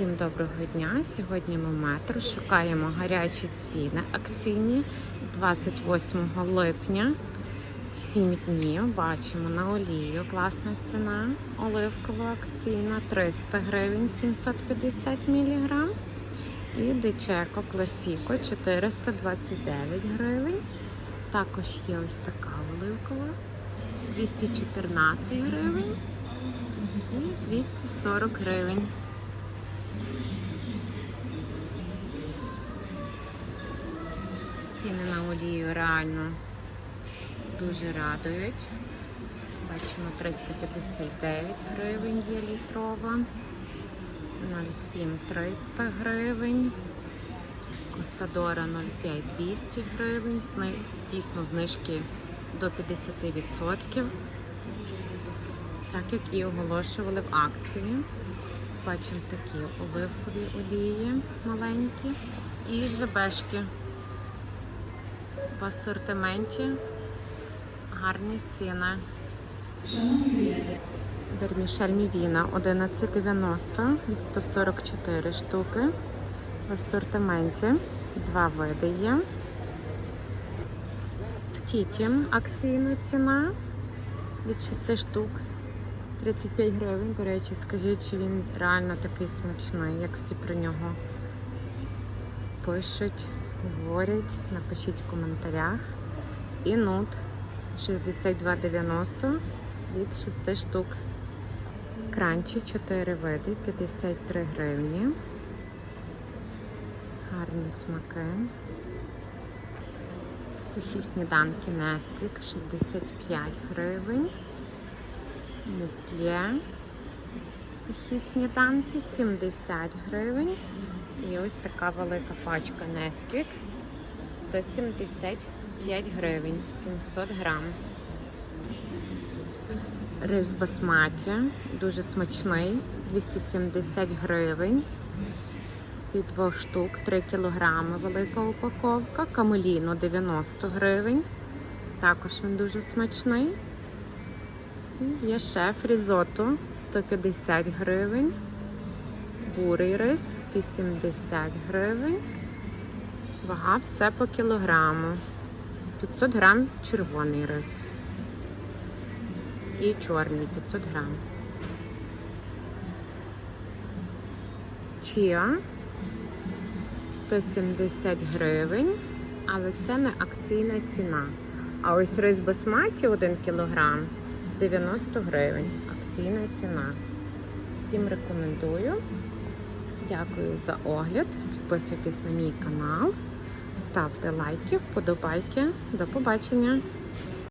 Всім доброго дня! Сьогодні ми метро шукаємо гарячі ціни акційні з 28 липня. 7 днів бачимо на олію. Класна ціна. Оливкова акційна 300 гривень 750 мг. І дичеко класіко 429 гривень. Також є ось така оливкова 214 гривень і 240 гривень. Ціни на олію реально дуже радують. Бачимо 359 гривень є літрова, 0,7 300 гривень, Костадора 0,5 200 гривень, дійсно знижки до 50%, так як і оголошували в акції. Бачимо такі оливкові олії маленькі і жебешки в асортименті гарні ціни. Вермішель Мівіна 11,90 від 144 штуки. В асортименті два види є. Тітім акційна ціна від 6 штук 35 гривень. До речі, скажіть, чи він реально такий смачний, як всі про нього пишуть, говорять. Напишіть в коментарях. І нут 62,90 від 6 штук. Кранчі 4 види, 53 гривні. Гарні смаки. Сухі сніданки Несквік 65 гривень. Нестле. Сухі сніданки 70 гривень. І ось така велика пачка Несквік 175 гривень, 700 грам. Рис басматі, дуже смачний, 270 гривень. Від двох штук 3 кілограми велика упаковка. Камеліно 90 гривень. Також він дуже смачний. Є шеф різото 150 гривень. Бурий рис 80 гривень. Вага все по кілограму. 500 грам червоний рис. І чорний 500 грам. Чіа 170 гривень, але це не акційна ціна. А ось рис басматі 1 кілограм 90 гривень. Акційна ціна. Всім рекомендую. Дякую за огляд. Підписуйтесь на мій канал. Ставте лайки, вподобайки. До побачення!